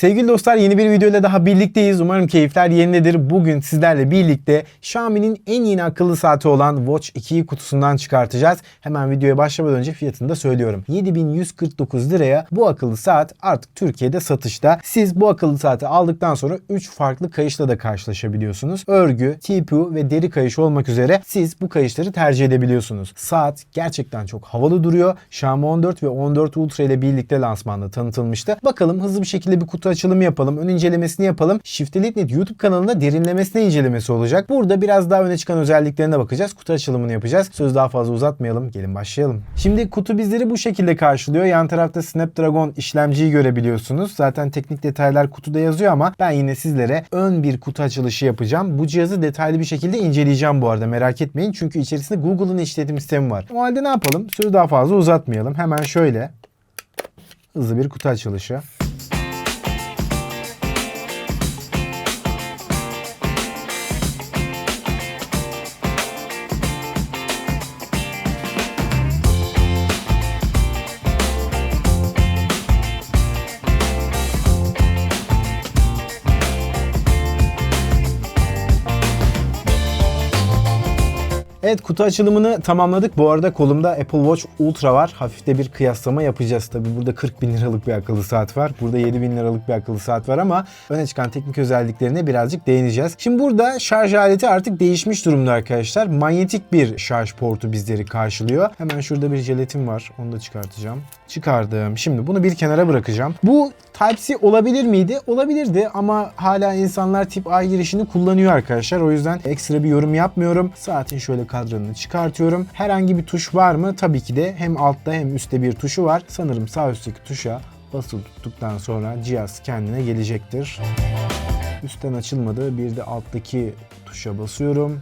Sevgili dostlar yeni bir videoyla daha birlikteyiz. Umarım keyifler yerindedir. Bugün sizlerle birlikte Xiaomi'nin en yeni akıllı saati olan Watch 2'yi kutusundan çıkartacağız. Hemen videoya başlamadan önce fiyatını da söylüyorum. 7149 liraya bu akıllı saat artık Türkiye'de satışta. Siz bu akıllı saati aldıktan sonra 3 farklı kayışla da karşılaşabiliyorsunuz. Örgü, TPU ve deri kayış olmak üzere siz bu kayışları tercih edebiliyorsunuz. Saat gerçekten çok havalı duruyor. Xiaomi 14 ve 14 Ultra ile birlikte lansmanda tanıtılmıştı. Bakalım hızlı bir şekilde bir kutu açılımı yapalım. Ön incelemesini yapalım. Shift'Elite.net YouTube kanalında derinlemesine incelemesi olacak. Burada biraz daha öne çıkan özelliklerine bakacağız. Kutu açılımını yapacağız. Söz daha fazla uzatmayalım. Gelin başlayalım. Şimdi kutu bizleri bu şekilde karşılıyor. Yan tarafta Snapdragon işlemciyi görebiliyorsunuz. Zaten teknik detaylar kutuda yazıyor ama ben yine sizlere ön bir kutu açılışı yapacağım. Bu cihazı detaylı bir şekilde inceleyeceğim bu arada. Merak etmeyin. Çünkü içerisinde Google'ın işletim sistemi var. O halde ne yapalım? Sözü daha fazla uzatmayalım. Hemen şöyle hızlı bir kutu açılışı. Evet kutu açılımını tamamladık. Bu arada kolumda Apple Watch Ultra var. Hafif de bir kıyaslama yapacağız. Tabi burada 40 bin liralık bir akıllı saat var. Burada 7 bin liralık bir akıllı saat var ama öne çıkan teknik özelliklerine birazcık değineceğiz. Şimdi burada şarj aleti artık değişmiş durumda arkadaşlar. Manyetik bir şarj portu bizleri karşılıyor. Hemen şurada bir jelatin var. Onu da çıkartacağım. Çıkardım. Şimdi bunu bir kenara bırakacağım. Bu Type-C olabilir miydi? Olabilirdi ama hala insanlar tip A girişini kullanıyor arkadaşlar. O yüzden ekstra bir yorum yapmıyorum. Saatin şöyle kadranını çıkartıyorum. Herhangi bir tuş var mı? Tabii ki de hem altta hem üstte bir tuşu var. Sanırım sağ üstteki tuşa basılı tuttuktan sonra cihaz kendine gelecektir. Üstten açılmadı. Bir de alttaki tuşa basıyorum.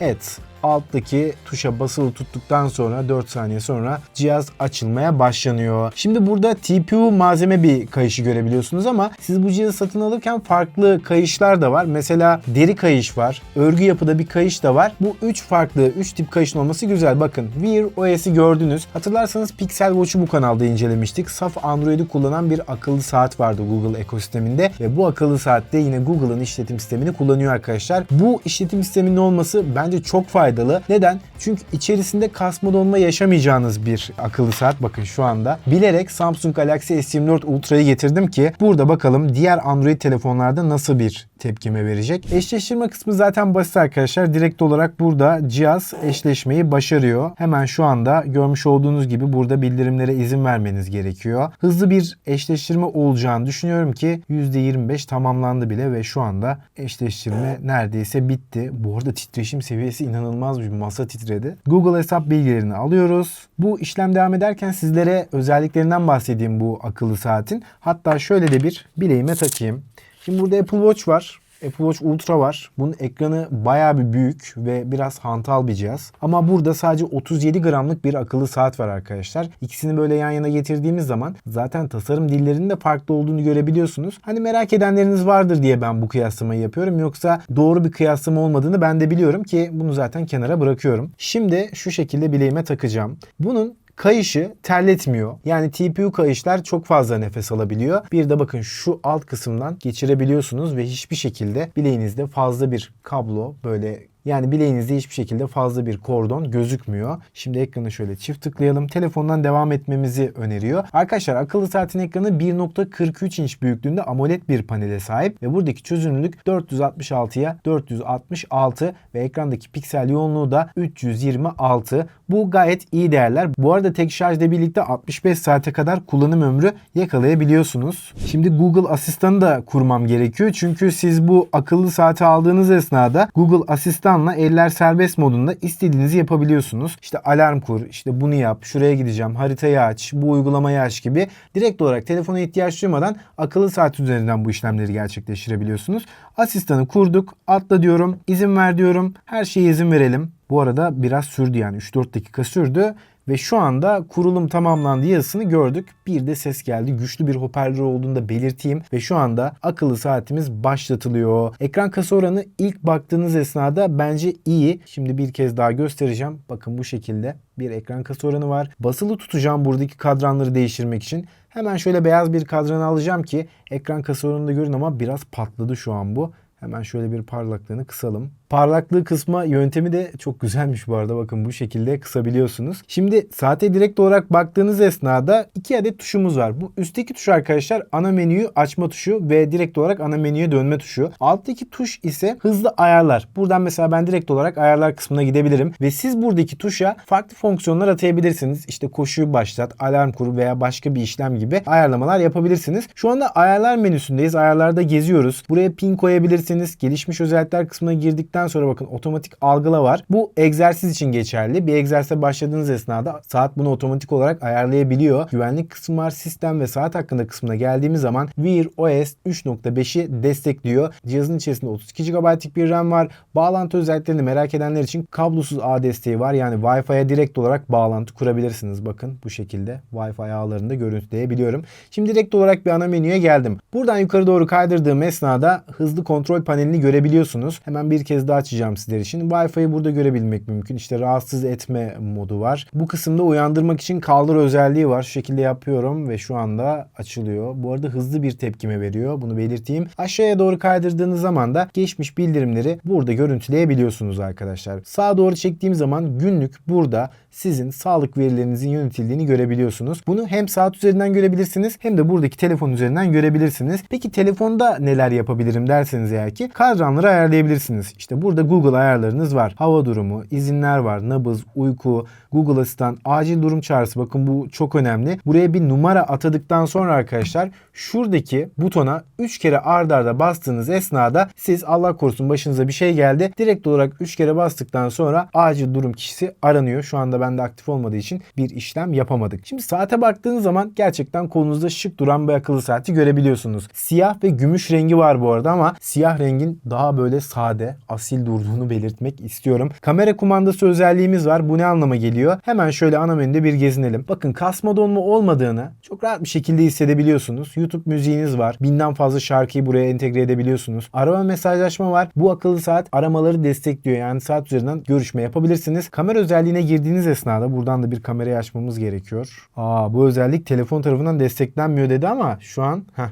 Evet alttaki tuşa basılı tuttuktan sonra 4 saniye sonra cihaz açılmaya başlanıyor. Şimdi burada TPU malzeme bir kayışı görebiliyorsunuz ama siz bu cihazı satın alırken farklı kayışlar da var. Mesela deri kayış var. Örgü yapıda bir kayış da var. Bu 3 farklı 3 tip kayışın olması güzel. Bakın Wear OS'i gördünüz. Hatırlarsanız Pixel Watch'u bu kanalda incelemiştik. Saf Android'i kullanan bir akıllı saat vardı Google ekosisteminde ve bu akıllı saatte yine Google'ın işletim sistemini kullanıyor arkadaşlar. Bu işletim sisteminin olması bence çok faydalı faydalı. Neden? Çünkü içerisinde kasma donma yaşamayacağınız bir akıllı saat. Bakın şu anda bilerek Samsung Galaxy S24 Ultra'yı getirdim ki burada bakalım diğer Android telefonlarda nasıl bir tepkime verecek. Eşleştirme kısmı zaten basit arkadaşlar. Direkt olarak burada cihaz eşleşmeyi başarıyor. Hemen şu anda görmüş olduğunuz gibi burada bildirimlere izin vermeniz gerekiyor. Hızlı bir eşleştirme olacağını düşünüyorum ki %25 tamamlandı bile ve şu anda eşleştirme neredeyse bitti. Bu arada titreşim seviyesi inanılmaz bir masa titredi. Google hesap bilgilerini alıyoruz. Bu işlem devam ederken sizlere özelliklerinden bahsedeyim bu akıllı saatin. Hatta şöyle de bir bileğime takayım. Şimdi burada Apple Watch var. Apple Watch Ultra var. Bunun ekranı bayağı bir büyük ve biraz hantal bir cihaz. Ama burada sadece 37 gramlık bir akıllı saat var arkadaşlar. İkisini böyle yan yana getirdiğimiz zaman zaten tasarım dillerinin de farklı olduğunu görebiliyorsunuz. Hani merak edenleriniz vardır diye ben bu kıyaslamayı yapıyorum. Yoksa doğru bir kıyaslama olmadığını ben de biliyorum ki bunu zaten kenara bırakıyorum. Şimdi şu şekilde bileğime takacağım. Bunun kayışı terletmiyor. Yani TPU kayışlar çok fazla nefes alabiliyor. Bir de bakın şu alt kısımdan geçirebiliyorsunuz ve hiçbir şekilde bileğinizde fazla bir kablo böyle yani bileğinizde hiçbir şekilde fazla bir kordon gözükmüyor. Şimdi ekranı şöyle çift tıklayalım. Telefondan devam etmemizi öneriyor. Arkadaşlar akıllı saatin ekranı 1.43 inç büyüklüğünde AMOLED bir panele sahip ve buradaki çözünürlük 466'ya 466 ve ekrandaki piksel yoğunluğu da 326. Bu gayet iyi değerler. Bu arada tek şarjla birlikte 65 saate kadar kullanım ömrü yakalayabiliyorsunuz. Şimdi Google Asistan'ı da kurmam gerekiyor. Çünkü siz bu akıllı saati aldığınız esnada Google Asistan'la eller serbest modunda istediğinizi yapabiliyorsunuz. İşte alarm kur, işte bunu yap, şuraya gideceğim, haritayı aç, bu uygulamayı aç gibi direkt olarak telefona ihtiyaç duymadan akıllı saat üzerinden bu işlemleri gerçekleştirebiliyorsunuz. Asistanı kurduk, atla diyorum, izin ver diyorum, her şeye izin verelim. Bu arada biraz sürdü yani 3-4 dakika sürdü. Ve şu anda kurulum tamamlandı yazısını gördük. Bir de ses geldi. Güçlü bir hoparlör olduğunu da belirteyim. Ve şu anda akıllı saatimiz başlatılıyor. Ekran kasa oranı ilk baktığınız esnada bence iyi. Şimdi bir kez daha göstereceğim. Bakın bu şekilde bir ekran kasa oranı var. Basılı tutacağım buradaki kadranları değiştirmek için. Hemen şöyle beyaz bir kadranı alacağım ki ekran kasarını da görün ama biraz patladı şu an bu. Hemen şöyle bir parlaklığını kısalım. Parlaklığı kısma yöntemi de çok güzelmiş bu arada. Bakın bu şekilde kısabiliyorsunuz. Şimdi saate direkt olarak baktığınız esnada iki adet tuşumuz var. Bu üstteki tuş arkadaşlar ana menüyü açma tuşu ve direkt olarak ana menüye dönme tuşu. Alttaki tuş ise hızlı ayarlar. Buradan mesela ben direkt olarak ayarlar kısmına gidebilirim ve siz buradaki tuşa farklı fonksiyonlar atayabilirsiniz. İşte koşuyu başlat, alarm kur veya başka bir işlem gibi ayarlamalar yapabilirsiniz. Şu anda ayarlar menüsündeyiz. Ayarlarda geziyoruz. Buraya pin koyabilirsiniz. Gelişmiş özellikler kısmına girdikten sonra bakın otomatik algıla var. Bu egzersiz için geçerli. Bir egzersize başladığınız esnada saat bunu otomatik olarak ayarlayabiliyor. Güvenlik kısmı var. Sistem ve saat hakkında kısmına geldiğimiz zaman Wear OS 3.5'i destekliyor. Cihazın içerisinde 32 GB'lik bir RAM var. Bağlantı özelliklerini merak edenler için kablosuz ağ desteği var. Yani Wi-Fi'ye direkt olarak bağlantı kurabilirsiniz. Bakın bu şekilde Wi-Fi ağlarını da görüntüleyebiliyorum. Şimdi direkt olarak bir ana menüye geldim. Buradan yukarı doğru kaydırdığım esnada hızlı kontrol panelini görebiliyorsunuz. Hemen bir kez daha açacağım sizler için. Wi-Fi'yi burada görebilmek mümkün. İşte rahatsız etme modu var. Bu kısımda uyandırmak için kaldır özelliği var. Şu şekilde yapıyorum ve şu anda açılıyor. Bu arada hızlı bir tepkime veriyor. Bunu belirteyim. Aşağıya doğru kaydırdığınız zaman da geçmiş bildirimleri burada görüntüleyebiliyorsunuz arkadaşlar. Sağa doğru çektiğim zaman günlük burada sizin sağlık verilerinizin yönetildiğini görebiliyorsunuz. Bunu hem saat üzerinden görebilirsiniz hem de buradaki telefon üzerinden görebilirsiniz. Peki telefonda neler yapabilirim derseniz eğer ki kadranları ayarlayabilirsiniz. İşte burada Google ayarlarınız var. Hava durumu, izinler var, nabız, uyku, Google Asistan, acil durum çağrısı. Bakın bu çok önemli. Buraya bir numara atadıktan sonra arkadaşlar şuradaki butona 3 kere ard arda bastığınız esnada siz Allah korusun başınıza bir şey geldi. Direkt olarak 3 kere bastıktan sonra acil durum kişisi aranıyor. Şu anda bende aktif olmadığı için bir işlem yapamadık. Şimdi saate baktığınız zaman gerçekten kolunuzda şık duran bir akıllı saati görebiliyorsunuz. Siyah ve gümüş rengi var bu arada ama siyah rengin daha böyle sade, asil durduğunu belirtmek istiyorum. Kamera kumandası özelliğimiz var. Bu ne anlama geliyor? Hemen şöyle ana menüde bir gezinelim. Bakın kasma donma olmadığını çok rahat bir şekilde hissedebiliyorsunuz. YouTube müziğiniz var. Binden fazla şarkıyı buraya entegre edebiliyorsunuz. Arama mesajlaşma var. Bu akıllı saat aramaları destekliyor. Yani saat üzerinden görüşme yapabilirsiniz. Kamera özelliğine girdiğiniz esnada buradan da bir kamerayı açmamız gerekiyor. Aa bu özellik telefon tarafından desteklenmiyor dedi ama şu an heh,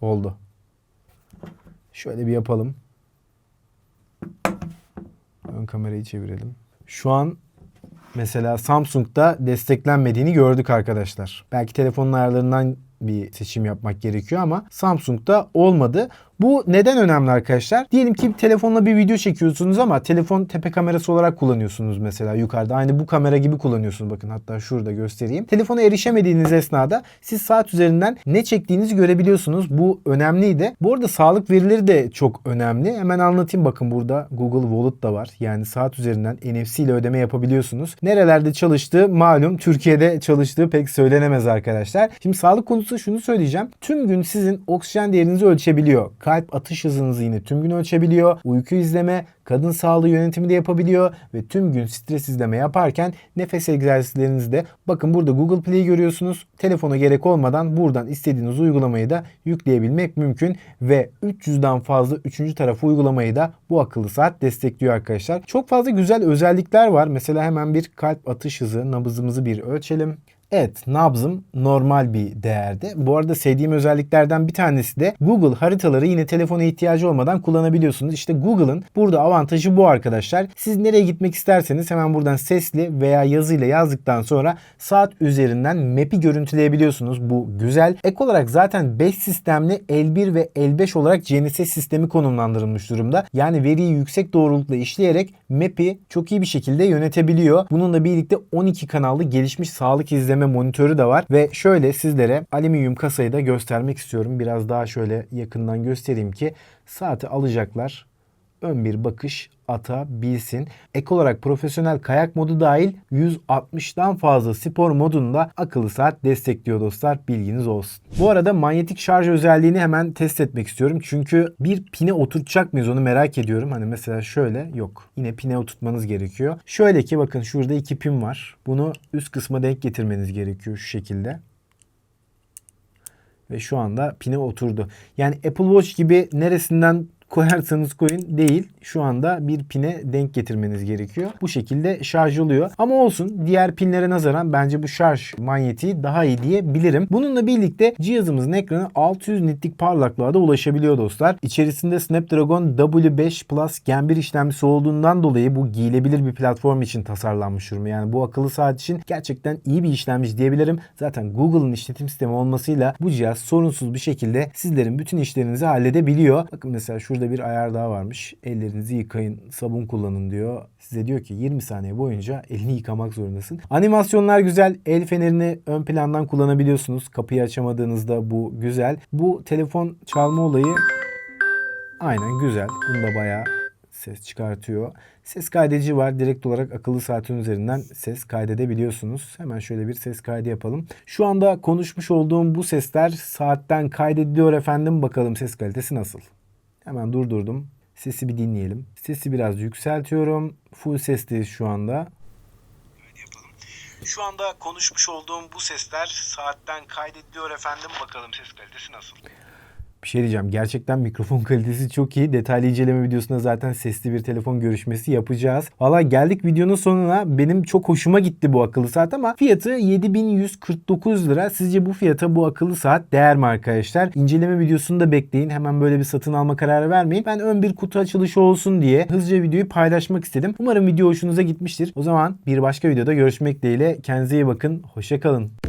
oldu. Şöyle bir yapalım. Ön kamerayı çevirelim. Şu an mesela Samsung'da desteklenmediğini gördük arkadaşlar. Belki telefonun ayarlarından bir seçim yapmak gerekiyor ama Samsung'da olmadı. Bu neden önemli arkadaşlar? Diyelim ki telefonla bir video çekiyorsunuz ama telefon tepe kamerası olarak kullanıyorsunuz mesela yukarıda. Aynı bu kamera gibi kullanıyorsunuz. Bakın hatta şurada göstereyim. Telefona erişemediğiniz esnada siz saat üzerinden ne çektiğinizi görebiliyorsunuz. Bu önemliydi. Bu arada sağlık verileri de çok önemli. Hemen anlatayım bakın burada Google Wallet da var. Yani saat üzerinden NFC ile ödeme yapabiliyorsunuz. Nerelerde çalıştığı malum. Türkiye'de çalıştığı pek söylenemez arkadaşlar. Şimdi sağlık konusu şunu söyleyeceğim. Tüm gün sizin oksijen değerinizi ölçebiliyor kalp atış hızınızı yine tüm gün ölçebiliyor. Uyku izleme, kadın sağlığı yönetimi de yapabiliyor ve tüm gün stres izleme yaparken nefes egzersizlerinizi de bakın burada Google Play'i görüyorsunuz. Telefona gerek olmadan buradan istediğiniz uygulamayı da yükleyebilmek mümkün ve 300'den fazla üçüncü taraf uygulamayı da bu akıllı saat destekliyor arkadaşlar. Çok fazla güzel özellikler var. Mesela hemen bir kalp atış hızı, nabızımızı bir ölçelim. Evet nabzım normal bir değerde. Bu arada sevdiğim özelliklerden bir tanesi de Google haritaları yine telefona ihtiyacı olmadan kullanabiliyorsunuz. İşte Google'ın burada avantajı bu arkadaşlar. Siz nereye gitmek isterseniz hemen buradan sesli veya yazıyla yazdıktan sonra saat üzerinden map'i görüntüleyebiliyorsunuz. Bu güzel. Ek olarak zaten 5 sistemli L1 ve L5 olarak GNSS sistemi konumlandırılmış durumda. Yani veriyi yüksek doğrulukla işleyerek map'i çok iyi bir şekilde yönetebiliyor. Bununla birlikte 12 kanallı gelişmiş sağlık izleme monitörü de var ve şöyle sizlere alüminyum kasayı da göstermek istiyorum. Biraz daha şöyle yakından göstereyim ki saati alacaklar ön bir bakış atabilsin. Ek olarak profesyonel kayak modu dahil 160'dan fazla spor modunda akıllı saat destekliyor dostlar. Bilginiz olsun. Bu arada manyetik şarj özelliğini hemen test etmek istiyorum. Çünkü bir pine oturtacak mıyız onu merak ediyorum. Hani mesela şöyle yok. Yine pine oturtmanız gerekiyor. Şöyle ki bakın şurada iki pin var. Bunu üst kısma denk getirmeniz gerekiyor şu şekilde ve şu anda pine oturdu. Yani Apple Watch gibi neresinden koyarsanız koyun değil. Şu anda bir pine denk getirmeniz gerekiyor. Bu şekilde şarj oluyor. Ama olsun diğer pinlere nazaran bence bu şarj manyetiği daha iyi diyebilirim. Bununla birlikte cihazımızın ekranı 600 nitlik parlaklığa da ulaşabiliyor dostlar. İçerisinde Snapdragon W5 Plus Gen 1 işlemcisi olduğundan dolayı bu giyilebilir bir platform için tasarlanmış durumda. Yani bu akıllı saat için gerçekten iyi bir işlemci diyebilirim. Zaten Google'ın işletim sistemi olmasıyla bu cihaz sorunsuz bir şekilde sizlerin bütün işlerinizi halledebiliyor. Bakın mesela şurada bir ayar daha varmış. Ellerinizi yıkayın, sabun kullanın diyor. Size diyor ki 20 saniye boyunca elini yıkamak zorundasın. Animasyonlar güzel. El fenerini ön plandan kullanabiliyorsunuz. Kapıyı açamadığınızda bu güzel. Bu telefon çalma olayı aynen güzel. Bunda bayağı ses çıkartıyor. Ses kaydedici var. Direkt olarak akıllı saatin üzerinden ses kaydedebiliyorsunuz. Hemen şöyle bir ses kaydı yapalım. Şu anda konuşmuş olduğum bu sesler saatten kaydediliyor efendim. Bakalım ses kalitesi nasıl? Hemen durdurdum. Sesi bir dinleyelim. Sesi biraz yükseltiyorum. Full sesteyiz şu anda. Şu anda konuşmuş olduğum bu sesler saatten kaydediliyor efendim. Bakalım ses kalitesi nasıl? Bir şey diyeceğim. Gerçekten mikrofon kalitesi çok iyi. Detaylı inceleme videosunda zaten sesli bir telefon görüşmesi yapacağız. Valla geldik videonun sonuna. Benim çok hoşuma gitti bu akıllı saat ama fiyatı 7149 lira. Sizce bu fiyata bu akıllı saat değer mi arkadaşlar? İnceleme videosunu da bekleyin. Hemen böyle bir satın alma kararı vermeyin. Ben ön bir kutu açılışı olsun diye hızlıca videoyu paylaşmak istedim. Umarım video hoşunuza gitmiştir. O zaman bir başka videoda görüşmek dileğiyle. Kendinize iyi bakın. Hoşçakalın.